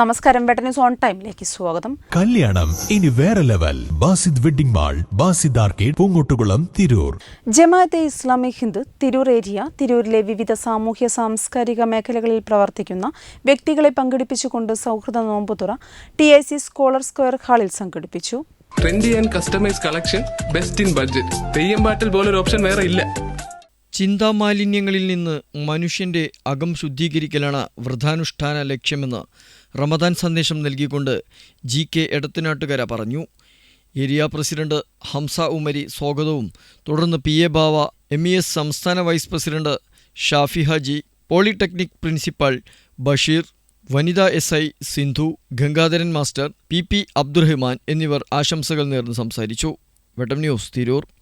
നമസ്കാരം വെട്ടന്യൂസ് ഓൺ ടൈമിലേക്ക് സ്വാഗതം. കല്യാണം ഇനി വേറെ level. Basid wedding mall Basid arcade Poonkottukulam Tirur. Jamaat-e Islami Hind Tirur area തിരൂരിലെ വിവിധ സാമൂഹ്യ സാംസ്കാരിക മേഖലകളിൽ പ്രവർത്തിക്കുന്ന വ്യക്തികളെ പങ്കെടുപ്പിച്ചുകൊണ്ട് സൗഹൃദ നോമ്പുതുറ T I C scholar square ഹാളിൽ സംഘടിപ്പിച്ചു. Trendy and customise collection best in budget Theyyam പാട്ടിൽ പോലൊരു ഓപ്ഷൻ വേറെ ഇല്ല. ചിന്താമാലിന്യങ്ങളിൽ നിന്ന് മനുഷ്യന്റെ അകം ശുദ്ധീകരിക്കലാണ് വ്രതാനുഷ്ഠാന ലക്ഷ്യമെന്ന് റമദാൻ സന്ദേശം നൽകിക്കൊണ്ട് ജി കെ എടത്തനാട്ടുകര പറഞ്ഞു. ഏരിയ പ്രസിഡന്റ് ഹംസ ഉമരി സ്വാഗതവും. തുടർന്ന് P A Bava M E S സംസ്ഥാന vice president Shafi Haji polytechnic principal Basheer വനിതാ S I Sindhu Gangadharan master P P Abdurahman എന്നിവർ ആശംസകൾ നേർന്ന് സംസാരിച്ചു. വെട്ടം ന്യൂസ് തിരൂർ.